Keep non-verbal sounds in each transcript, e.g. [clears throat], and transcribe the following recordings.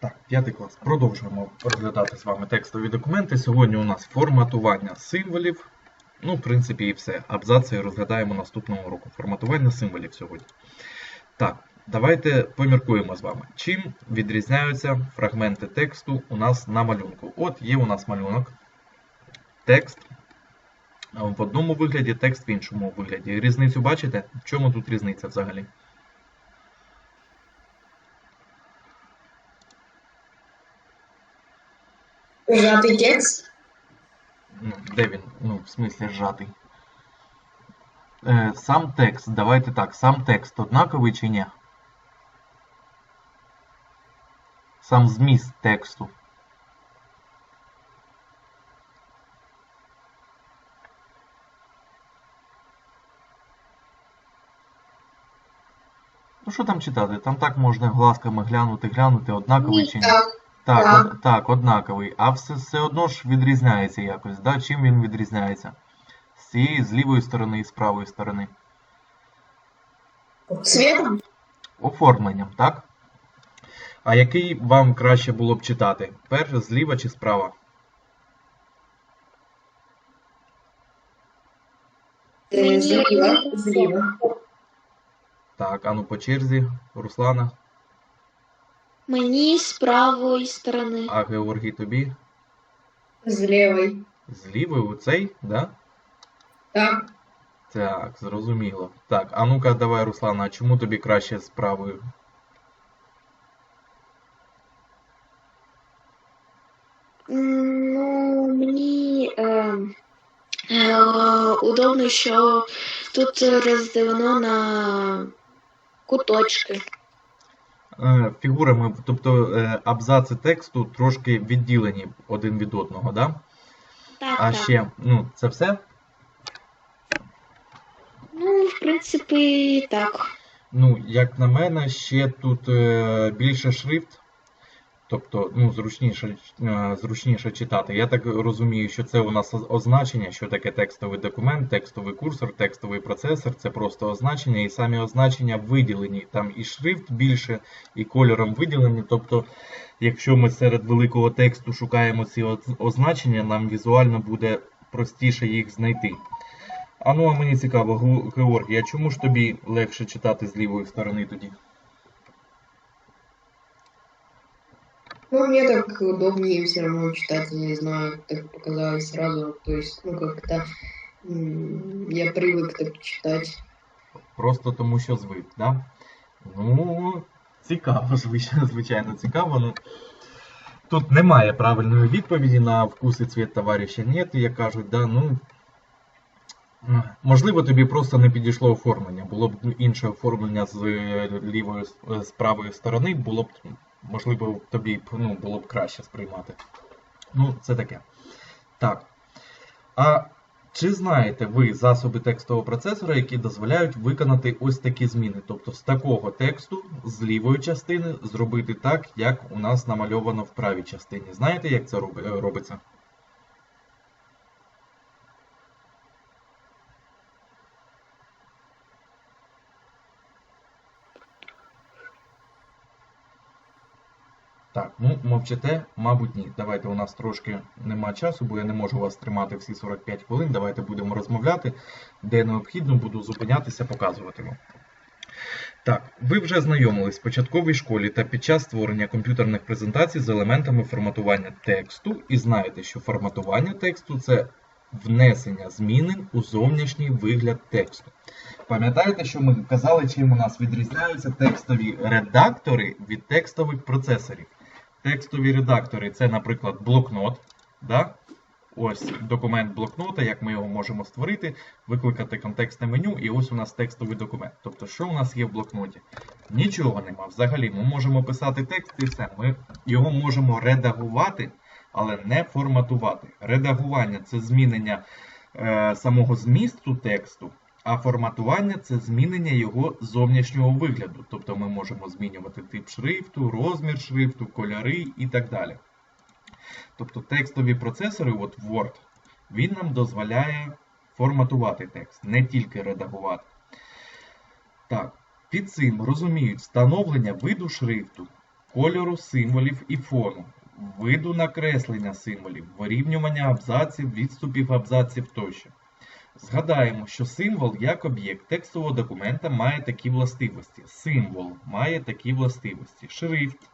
Так, п'ятий клас. Продовжуємо розглядати з вами текстові документи. Сьогодні у нас форматування символів. Ну, в принципі, і все. Абзаци розглядаємо наступного року. Форматування символів сьогодні. Так, давайте поміркуємо з вами. Чим відрізняються фрагменти тексту у нас на малюнку? От є у нас малюнок, текст в одному вигляді, текст в іншому вигляді. Різницю бачите? В чому тут різниця взагалі? Сжатый текст. Ну, де він? Ну, в смислі зжатий. Е, сам текст, давайте так, сам текст однаковий чи ні? Сам зміст тексту. Ну що там читати? Там так можна глазками глянути, глянути, однаковий чи ні? Так, Так, од- так, однаковий. А все, все одно ж відрізняється якось. Да? Чим він відрізняється? З цієї, з лівої сторони і з правої сторони. цветом. Оформленням, так? А який вам краще було б читати? Перше, зліва чи справа? Э, Злива. Злива. Так, а ну по черзі, Руслана, Мені з правої сторони. а Георгій тобі? С левой. З лівої у цей, да? Так. Так, зрозуміло. Так, а ну-ка давай, Руслана, а чому тобі краще з правою? Ну, мені е, е, удобно, що тут розділено на куточки. Е, Фігурами, тобто е, абзаци тексту трошки відділені один від одного, да? Так, А так. ще, ну, це все? Ну, в принципі, так. Ну, як на мене, ще тут е, більше шрифт, тобто, ну, зручніше, е, зручніше читати. Я так розумію, що це у нас означення, що таке текстовий документ, текстовий курсор, текстовий процесор, це просто означення, і самі означення виділені. Там і шрифт більше, і кольором виділені. Тобто, якщо ми серед великого тексту шукаємо ці означення, нам візуально буде простіше їх знайти. А ну, а мені цікаво, Георгій, а чому ж тобі легше читати з лівої сторони тоді? Ну, мне так удобнее все равно читать, я не знаю, так показалось сразу. То есть, ну, как-то я привык так читать. Просто тому, що звик, да? Ну, цікаво, звичайно, цікаво. Ну, тут немає правильної відповіді на вкус і цвіт товариша нет, як кажуть, да, ну. Можливо, тобі просто не підійшло оформлення. Було б інше оформлення з е, лівої, з правої сторони, було б, можливо, тобі ну, було б краще сприймати. Ну, це таке. Так. А чи знаєте ви засоби текстового процесора, які дозволяють виконати ось такі зміни? Тобто з такого тексту, з лівої частини, зробити так, як у нас намальовано в правій частині. Знаєте, як це робиться? Так, ну мовчите, мабуть, ні. Давайте у нас трошки нема часу, бо я не можу вас тримати всі 45 хвилин. Давайте будемо розмовляти. Де необхідно, буду зупинятися, показувати вам. Так, ви вже знайомились в початковій школі та під час створення комп'ютерних презентацій з елементами форматування тексту і знаєте, що форматування тексту це внесення змінин у зовнішній вигляд тексту. Пам'ятаєте, що ми казали, чим у нас відрізняються текстові редактори від текстових процесорів? Текстові редактори це, наприклад, блокнот. Да? Ось документ блокнота, як ми його можемо створити, викликати контекстне меню, і ось у нас текстовий документ. Тобто, що у нас є в блокноті? Нічого нема. Взагалі, ми можемо писати текст і все. Ми його можемо редагувати, але не форматувати. Редагування це змінення е, самого змісту тексту, а форматування це змінення його зовнішнього вигляду. Тобто ми можемо змінювати тип шрифту, розмір шрифту, кольори і так далі. Тобто текстові процесори, от Word, він нам дозволяє форматувати текст, не тільки редагувати. Так, під цим розуміють встановлення виду шрифту, кольору символів і фону, виду накреслення символів, вирівнювання абзаців, відступів абзаців тощо. Згадаємо, що символ як об'єкт текстового документа має такі властивості. Символ має такі властивості. Шрифт.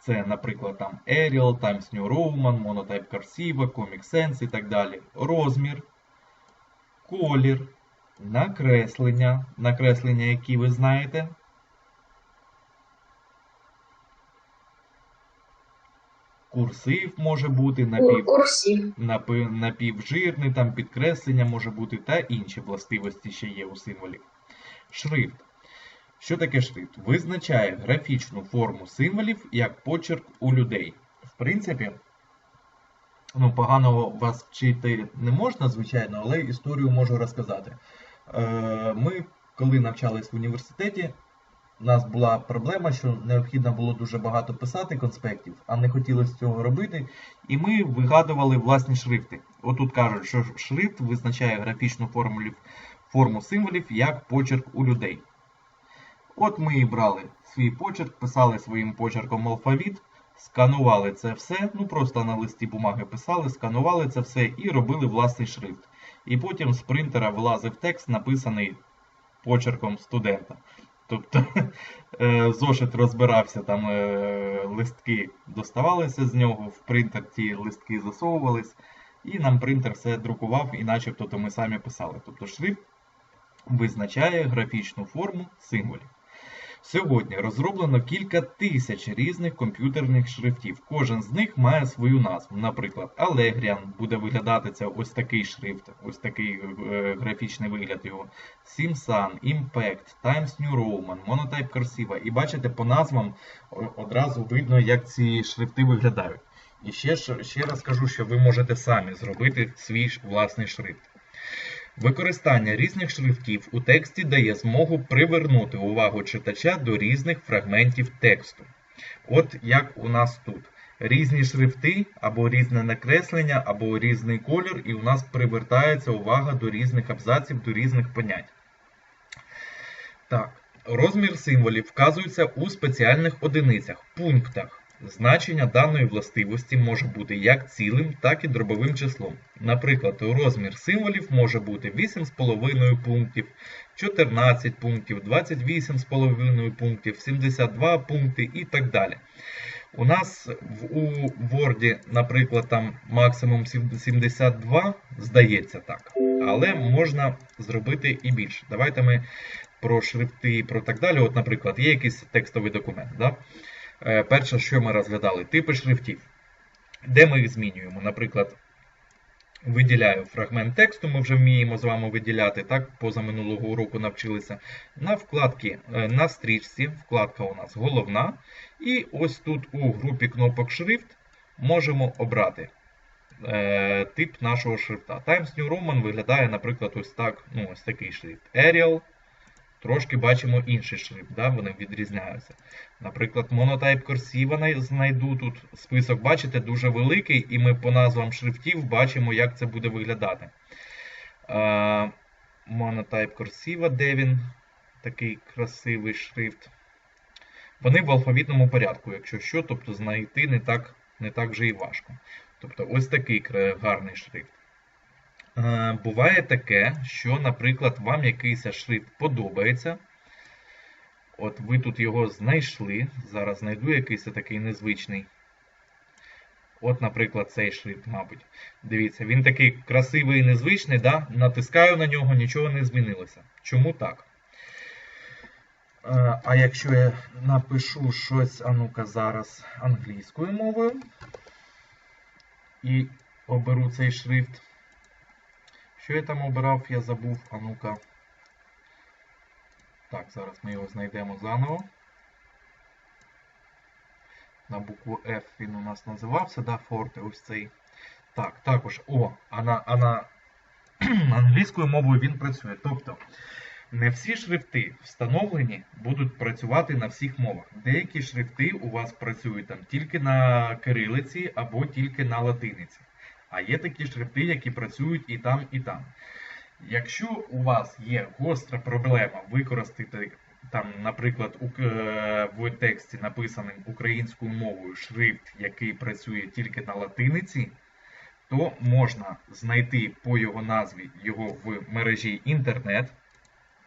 Це, наприклад, там Arial, Times New Roman, Monotype Cursiva, Comic Sans і так далі. Розмір, колір, накреслення, накреслення, які ви знаєте. Курсив може бути, напів, Курсів. напи- напівжирний, там підкреслення може бути та інші властивості ще є у символів. Шрифт. Що таке шрифт? Визначає графічну форму символів як почерк у людей. В принципі, ну, погано вас вчити не можна, звичайно, але історію можу розказати. Е, Ми, коли навчались в університеті, у нас була проблема, що необхідно було дуже багато писати конспектів, а не хотілося цього робити. І ми вигадували власні шрифти. Отут кажуть, що шрифт визначає графічну форму символів як почерк у людей. От ми і брали свій почерк, писали своїм почерком алфавіт, сканували це все, ну просто на листі бумаги писали, сканували це все і робили власний шрифт. І потім з принтера вилазив текст, написаний почерком студента. Тобто [laughs] е, зошит розбирався, там е, листки доставалися з нього, в принтер ці листки засовувались, і нам принтер все друкував, і начебто то ми самі писали. Тобто шрифт визначає графічну форму символів. Сьогодні розроблено кілька тисяч різних комп'ютерних шрифтів. Кожен з них має свою назву. Наприклад, Allegrian буде виглядати це ось такий шрифт, ось такий е, графічний вигляд його. Simsan, Impact, Times New Roman, Monotype Cursiva. І бачите, по назвам одразу видно, як ці шрифти виглядають. І ще, ще раз кажу, що ви можете самі зробити свій власний шрифт. Використання різних шрифтів у тексті дає змогу привернути увагу читача до різних фрагментів тексту. От як у нас тут. Різні шрифти, або різне накреслення, або різний колір, і у нас привертається увага до різних абзаців, до різних понять. Так, розмір символів вказується у спеціальних одиницях, пунктах. Значення даної властивості може бути як цілим, так і дробовим числом. Наприклад, розмір символів може бути 8,5 пунктів, 14 пунктів, 28,5 пунктів, 72 пункти і так далі. У нас в, у Word, наприклад, там максимум 72, здається так. Але можна зробити і більше. Давайте ми про шрифти і про так далі. От, наприклад, є якийсь текстовий документ. Да? Е, Перше, що ми розглядали, типи шрифтів. Де ми їх змінюємо? Наприклад, виділяю фрагмент тексту, ми вже вміємо з вами виділяти, так, поза минулого уроку навчилися. На вкладці, е, на стрічці, вкладка у нас головна. І ось тут у групі кнопок шрифт можемо обрати е, тип нашого шрифта. Times New Roman виглядає, наприклад, ось так, ну, ось такий шрифт. Arial. Трошки бачимо інший шрифт, да, вони відрізняються. Наприклад, Monotype Cursiva знайду тут список, бачите, дуже великий, і ми по назвам шрифтів бачимо, як це буде виглядати. Е, Monotype Cursiva, де він? Такий красивий шрифт. Вони в алфавітному порядку, якщо що, тобто знайти не так, не так вже і важко. Тобто ось такий гарний шрифт. Е, Буває таке, що, наприклад, вам якийсь шрифт подобається. От ви тут його знайшли. Зараз знайду якийсь такий незвичний. От, наприклад, цей шрифт, мабуть. Дивіться, він такий красивий і незвичний, да? натискаю на нього, нічого не змінилося. Чому так? Е, А якщо я напишу щось, а ну-ка, зараз англійською мовою і оберу цей шрифт. Що я там обирав, я забув, а ну-ка. Так, зараз ми його знайдемо заново. На букву F він у нас називався, да, Форте, ось цей. Так, також, о, а на, а на [clears throat] англійською мовою він працює. Тобто, не всі шрифти встановлені будуть працювати на всіх мовах. Деякі шрифти у вас працюють там тільки на кирилиці або тільки на латиниці. А є такі шрифти, які працюють і там, і там. Якщо у вас є гостра проблема використати там, наприклад, е, в тексті написаним українською мовою шрифт, який працює тільки на латиниці, то можна знайти по його назві його в мережі інтернет.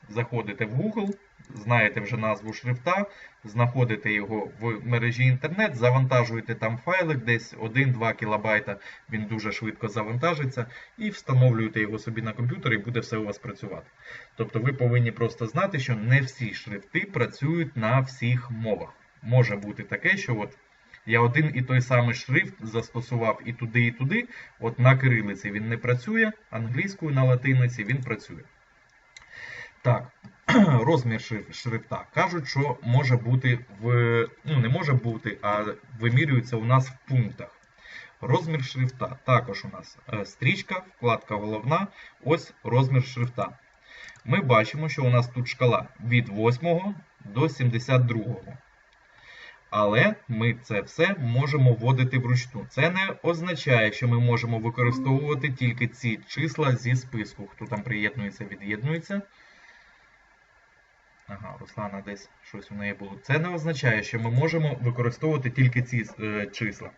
Заходите в Google, знаєте вже назву шрифта, знаходите його в мережі інтернет, завантажуєте там файлик, десь 1-2 кБ, він дуже швидко завантажиться, і встановлюєте його собі на комп'ютер, і буде все у вас працювати. Тобто ви повинні просто знати, що не всі шрифти працюють на всіх мовах. Може бути таке, що от я один і той самий шрифт застосував і туди, і туди. От на кирилиці він не працює, англійською на латиниці він працює. Так, [clears throat] розмір шрифта. Кажуть, що може бути в. Ну, не може бути, а вимірюється у нас в пунктах. Розмір шрифта. Також у нас е, стрічка, вкладка головна, ось розмір шрифта. Ми бачимо, що у нас тут шкала від 8 до 72. Але ми це все можемо вводити вручну. Це не означає, що ми можемо використовувати тільки ці числа зі списку. Хто там приєднується, від'єднується. Ага, Руслана десь щось у неї було. Це не означає, що ми можемо використовувати тільки ці е, числа.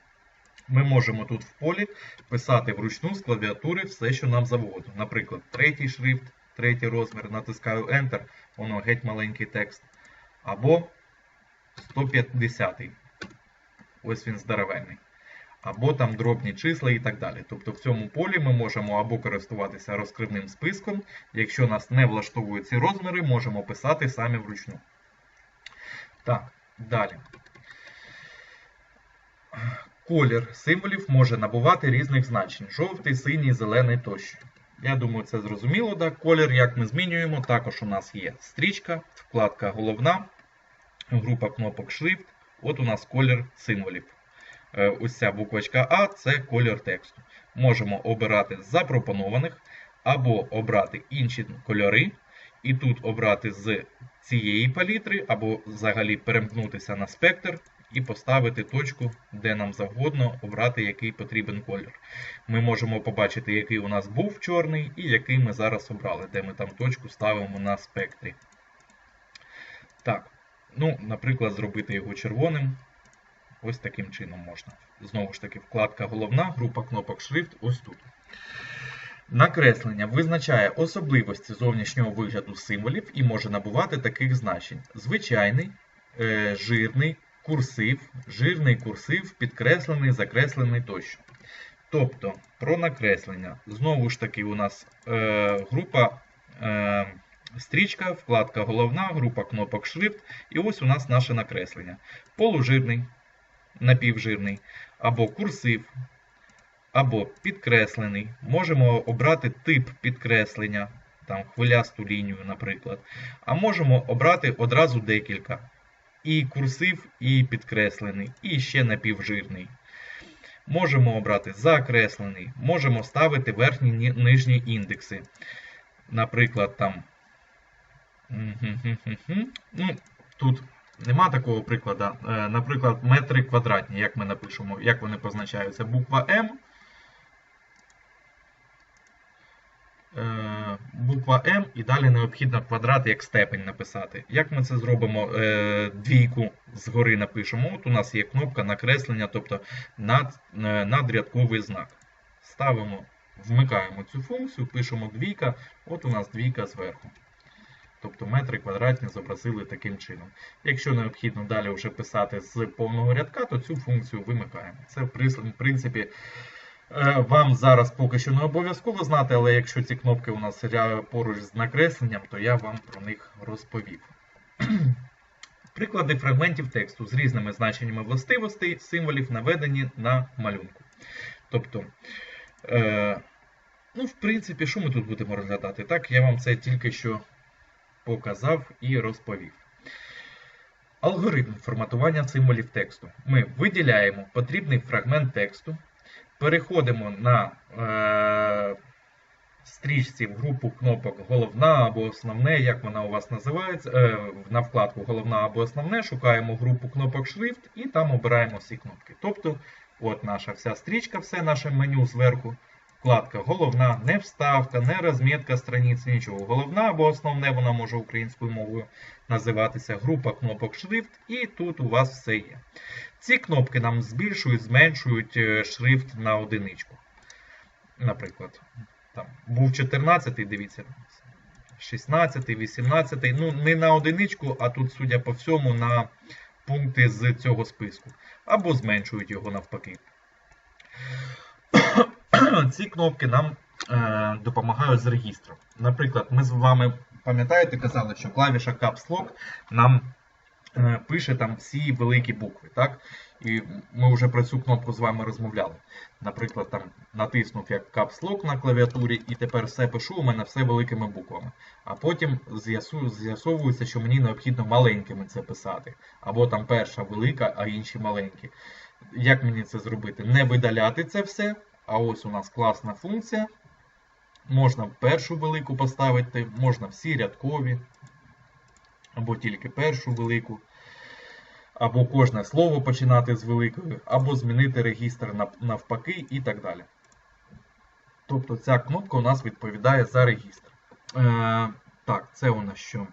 Ми можемо тут в полі писати вручну з клавіатури все, що нам завгодно. Наприклад, третій шрифт, третій розмір, натискаю Enter, воно геть маленький текст. Або 150. Ось він здоровенний. Або там дробні числа і так далі. Тобто в цьому полі ми можемо або користуватися розкривним списком. Якщо нас не влаштовують ці розміри, можемо писати самі вручну. Так, далі. Колір символів може набувати різних значень: жовтий, синій, зелений тощо. Я думаю, це зрозуміло. Так? Колір, як ми змінюємо, також у нас є стрічка, вкладка головна, група кнопок шрифт. От у нас колір символів. Е, Ось ця буквочка А це колір тексту. Можемо обирати запропонованих або обрати інші кольори, і тут обрати з цієї палітри, або взагалі перемкнутися на спектр і поставити точку, де нам завгодно обрати, який потрібен колір. Ми можемо побачити, який у нас був чорний, і який ми зараз обрали, де ми там точку ставимо на спектрі. Так, ну, наприклад, зробити його червоним. Ось таким чином можна. Знову ж таки, вкладка головна, група кнопок шрифт ось тут. Накреслення визначає особливості зовнішнього вигляду символів і може набувати таких значень: звичайний, е, жирний, курсив, жирний курсив, підкреслений, закреслений тощо. Тобто, про накреслення. Знову ж таки, у нас е, група е, стрічка, вкладка головна, група кнопок шрифт. І ось у нас наше накреслення. Полужирний, напівжирний, або курсив, або підкреслений. Можемо обрати тип підкреслення, там хвилясту лінію, наприклад. А можемо обрати одразу декілька. І курсив, і підкреслений, і ще напівжирний. Можемо обрати закреслений, можемо ставити верхні нижні індекси. Наприклад, там. Ну, тут нема такого прикладу. Е, Наприклад, метри квадратні, як ми напишемо, як вони позначаються. Буква М. Е, Буква М і далі необхідно квадрат як степень написати. Як ми це зробимо? Е, Двійку згори напишемо. От у нас є кнопка накреслення, тобто над, надрядковий знак. Ставимо, вмикаємо цю функцію, пишемо двійка, от у нас двійка зверху. Тобто метри квадратні зобразили таким чином. Якщо необхідно далі вже писати з повного рядка, то цю функцію вимикаємо. Це в принципі. Е, Вам зараз поки що не обов'язково знати, але якщо ці кнопки у нас поруч з накресленням, то я вам про них розповів. [clears throat] Приклади фрагментів тексту з різними значеннями властивостей, символів наведені на малюнку. Тобто, е, ну, в принципі, що ми тут будемо розглядати? Так, я вам це тільки що показав і розповів. Алгоритм форматування символів тексту. Ми виділяємо потрібний фрагмент тексту, переходимо на е, стрічці в групу кнопок головна або основне, як вона у вас називається, е, на вкладку головна або основне, шукаємо групу кнопок шрифт і там обираємо всі кнопки. Тобто, от наша вся стрічка, все наше меню зверху. Вкладка головна, не вставка, не розмітка страниць, нічого. Головна або основне, вона може українською мовою називатися група кнопок шрифт, і тут у вас все є. Ці кнопки нам збільшують, зменшують е, шрифт на одиничку. Наприклад, там був 14, дивіться, 16, 18, ну не на одиничку, а тут, судя по всьому, на пункти з цього списку. Або зменшують його навпаки. [clears throat] Ці кнопки нам е, допомагають з регістром. Наприклад, ми з вами пам'ятаєте, казали, що клавіша Caps Lock нам е, пише там всі великі букви. так? І ми вже про цю кнопку з вами розмовляли. Наприклад, там натиснув як Caps Lock на клавіатурі, і тепер все пишу у мене все великими буквами. А потім з'ясовується, що мені необхідно маленькими це писати. Або там перша велика, а інші маленькі. Як мені це зробити? Не видаляти це все. А ось у нас класна функція. Можна першу велику поставити, можна всі рядкові, або тільки першу велику, або кожне слово починати з великої, або змінити регістр навпаки і так далі. Тобто ця кнопка у нас відповідає за регістр. Е, так, це у нас що?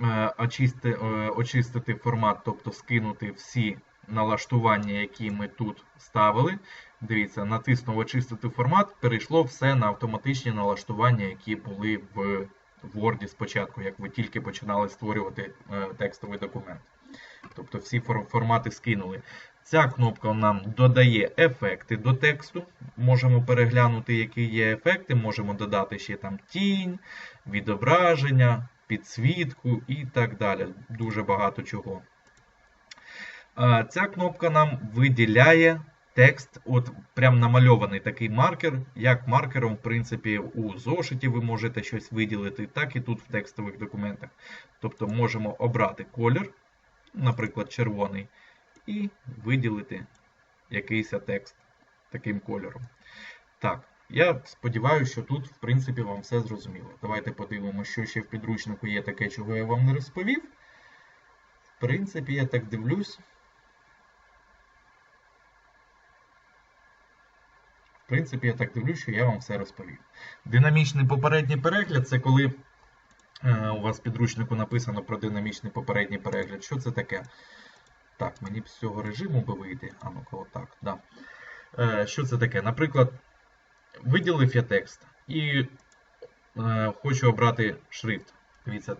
Е, очисти, е, очистити формат, тобто скинути всі налаштування, які ми тут ставили. Дивіться, натиснув очистити формат, перейшло все на автоматичні налаштування, які були в Word спочатку, як ви тільки починали створювати е, текстовий документ. Тобто всі формати скинули. Ця кнопка нам додає ефекти до тексту. Можемо переглянути, які є ефекти, можемо додати ще там тінь, відображення, підсвітку і так далі. Дуже багато чого. Ця кнопка нам виділяє текст, от прям намальований такий маркер. Як маркером, в принципі, у зошиті ви можете щось виділити, так і тут в текстових документах. Тобто можемо обрати колір, наприклад, червоний, і виділити якийсь текст таким кольором. Так, я сподіваюся, що тут, в принципі, вам все зрозуміло. Давайте подивимося, що ще в підручнику є таке, чого я вам не розповів. В принципі, я так дивлюсь. В принципі, я так дивлюсь, що я вам все розповів. Динамічний попередній перегляд це коли е, у вас в підручнику написано про динамічний попередній перегляд. Що це таке? Так, мені б з цього режиму би вийти. А ну-ка, отак. Да. Е, що це таке? Наприклад, виділив я текст і е, хочу обрати шрифт. Дивіться,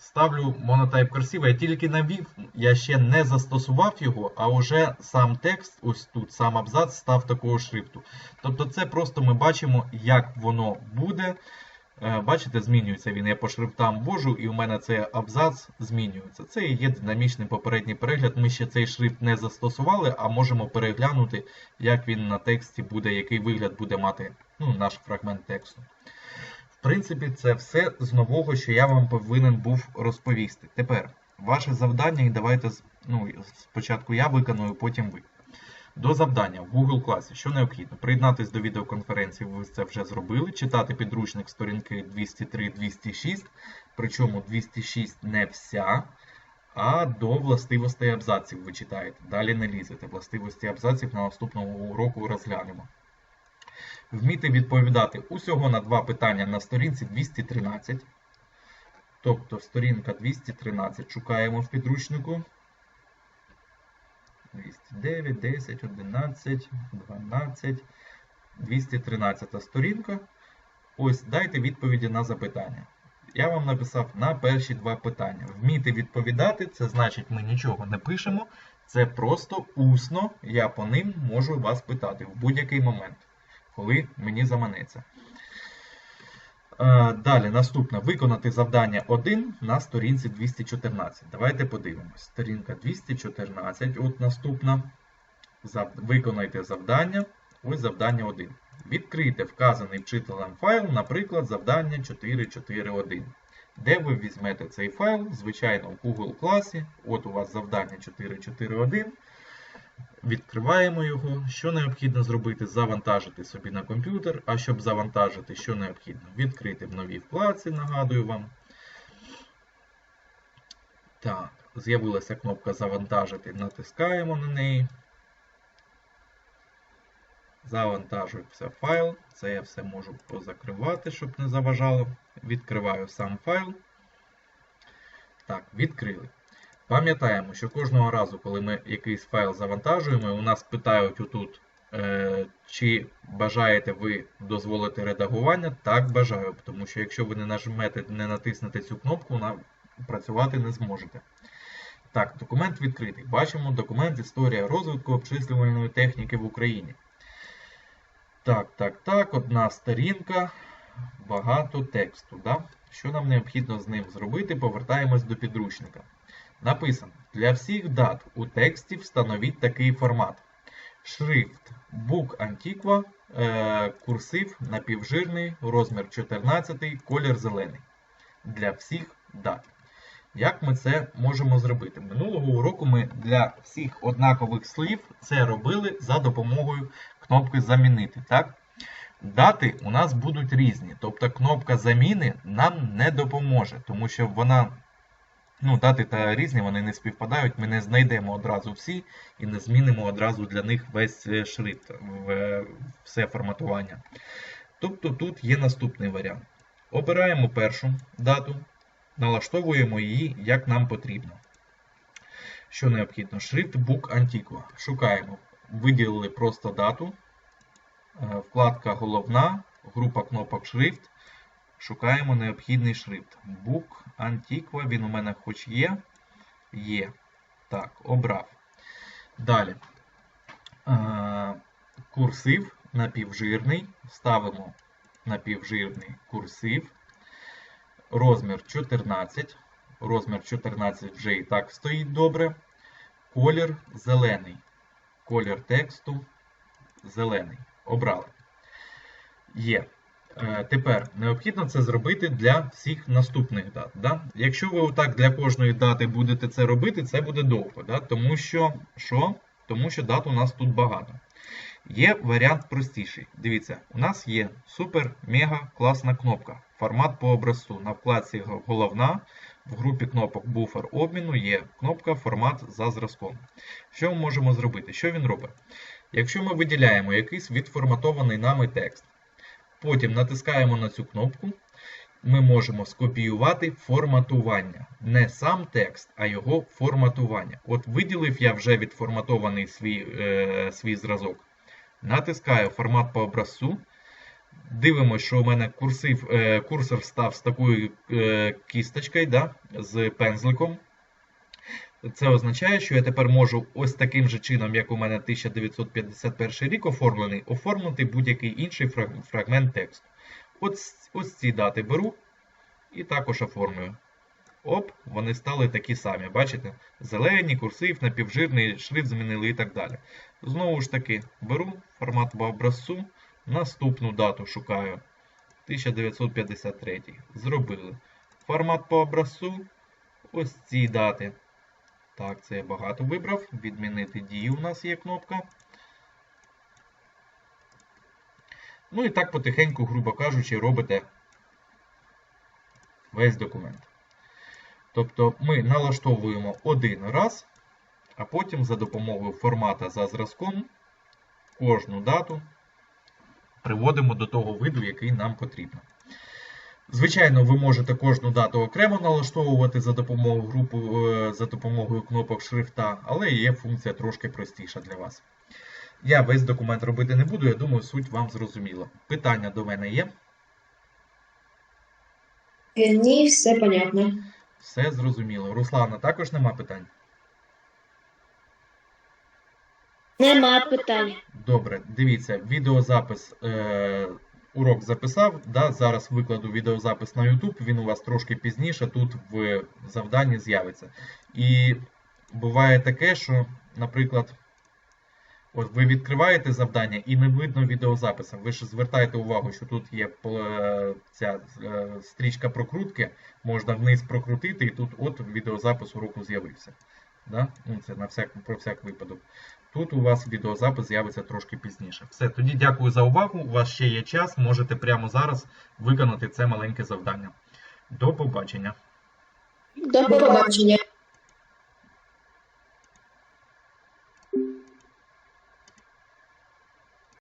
ставлю Monotype Cursive, я тільки навів, я ще не застосував його, а вже сам текст, ось тут, сам абзац став такого шрифту. Тобто це просто ми бачимо, як воно буде. Е, Бачите, змінюється він. Я по шрифтам ввожу, і у мене цей абзац змінюється. Це є динамічний попередній перегляд. Ми ще цей шрифт не застосували, а можемо переглянути, як він на тексті буде, який вигляд буде мати ну, наш фрагмент тексту. В принципі, це все з нового, що я вам повинен був розповісти. Тепер ваше завдання, і давайте ну, спочатку я виконую, потім ви. До завдання в Google класі, що необхідно? Приєднатись до відеоконференції, ви це вже зробили. Читати підручник сторінки 203-206, причому 206 не вся, а до властивостей абзаців ви читаєте. Далі не лізете. Властивості абзаців на наступному уроку розглянемо. Вміти відповідати усього на два питання на сторінці 213. Тобто сторінка 213 шукаємо в підручнику. 209, 10, 11, 12, 213 сторінка. Ось дайте відповіді на запитання. Я вам написав на перші два питання. Вміти відповідати, це значить, ми нічого не пишемо. Це просто усно, я по ним можу вас питати в будь-який момент, коли мені заманеться. Е, Далі, наступне. Виконати завдання 1 на сторінці 214. Давайте подивимось. Сторінка 214, от наступна. Виконайте завдання. Ось завдання 1. Відкрийте вказаний вчителем файл, наприклад, завдання 441. Де ви візьмете цей файл? Звичайно, в Google класі. От у вас завдання 441. Відкриваємо його. Що необхідно зробити? Завантажити собі на комп'ютер. А щоб завантажити, що необхідно? Відкрити в новій вкладці, нагадую вам. Так, з'явилася кнопка Завантажити. Натискаємо на неї. Завантажується файл. Це я все можу позакривати, щоб не заважало. Відкриваю сам файл. Так, відкрили. Пам'ятаємо, що кожного разу, коли ми якийсь файл завантажуємо, у нас питають отут, е, чи бажаєте ви дозволити редагування. Так, бажаю, тому що якщо ви не нажмете, не натиснете цю кнопку, працювати не зможете. Так, документ відкритий. Бачимо документ Історія розвитку обчислювальної техніки в Україні. Так, так, так, одна сторінка, багато тексту. Да? Що нам необхідно з ним зробити? Повертаємось до підручника. Написано: для всіх дат у тексті встановіть такий формат. Шрифт Book Antiqua, е, курсив напівжирний, розмір 14, колір зелений. Для всіх дат. Як ми це можемо зробити? Минулого уроку ми для всіх однакових слів це робили за допомогою кнопки Замінити. Так? Дати у нас будуть різні, тобто кнопка заміни нам не допоможе, тому що вона, ну, дати та різні, вони не співпадають, ми не знайдемо одразу всі і не змінимо одразу для них весь е, шрифт, все форматування. Тобто тут є наступний варіант. Обираємо першу дату, налаштовуємо її як нам потрібно. Що необхідно? Шрифт Book Antiqua. Шукаємо. Виділили просто дату. Е, Вкладка головна, група кнопок шрифт. Шукаємо необхідний шрифт. Book Antiqua. Він у мене хоч є. Є. Так, обрав. Далі. Е, Курсив напівжирний. Ставимо напівжирний курсив. Розмір 14. Розмір 14 вже і так стоїть добре. Колір зелений. Колір тексту зелений. Обрали. Є. Е, Тепер необхідно це зробити для всіх наступних дат. Да? Якщо ви отак для кожної дати будете це робити, це буде довго. Да? Тому що що? Тому що дат у нас тут багато. Є варіант простіший. Дивіться, у нас є супер-мега класна кнопка. Формат по образцу. На вкладці головна. В групі кнопок буфер обміну є кнопка формат за зразком. Що ми можемо зробити? Що він робить? Якщо ми виділяємо якийсь відформатований нами текст, потім натискаємо на цю кнопку, ми можемо скопіювати форматування. Не сам текст, а його форматування. От виділив я вже відформатований свій, е, свій зразок. Натискаю формат по образцю. Дивимося, що у мене курсив, е, курсор став з такою е, кісточкою, да, з пензликом. Це означає, що я тепер можу ось таким же чином, як у мене 1951 рік оформлений, оформити будь-який інший фрагмент тексту. Ось, ось ці дати беру і також оформлюю. Оп, вони стали такі самі. Бачите? Зелені, курсив, напівжирний, шрифт змінили і так далі. Знову ж таки, беру формат по образцу, наступну дату шукаю. 1953. Зробили. Формат по образцу. Ось ці дати. Так, це я багато вибрав. Відмінити дію у нас є кнопка. Ну і так потихеньку, грубо кажучи, робите весь документ. Тобто ми налаштовуємо один раз, а потім за допомогою формата за зразком кожну дату приводимо до того виду, який нам потрібно. Звичайно, ви можете кожну дату окремо налаштовувати за допомогою групу, е, за допомогою кнопок шрифта, але є функція трошки простіша для вас. Я весь документ робити не буду, я думаю, суть вам зрозуміла. Питання до мене є? Е, Ні, все понятно. Все зрозуміло. Руслана, також нема питань? Нема питань. Добре, дивіться, відеозапис. Е, урок записав. Да, зараз викладу відеозапис на YouTube. Він у вас трошки пізніше тут в завданні з'явиться. І буває таке, що, наприклад, от ви відкриваєте завдання і не видно відеозапису. Ви ж звертаєте увагу, що тут є е, ця е, стрічка прокрутки, можна вниз прокрутити, і тут от відеозапис уроку з'явився. Да? Ну, це на всяк, про всяк випадок. Тут у вас відеозапис з'явиться трошки пізніше. Все, тоді дякую за увагу. У вас ще є час, можете прямо зараз виконати це маленьке завдання. До побачення! До побачення.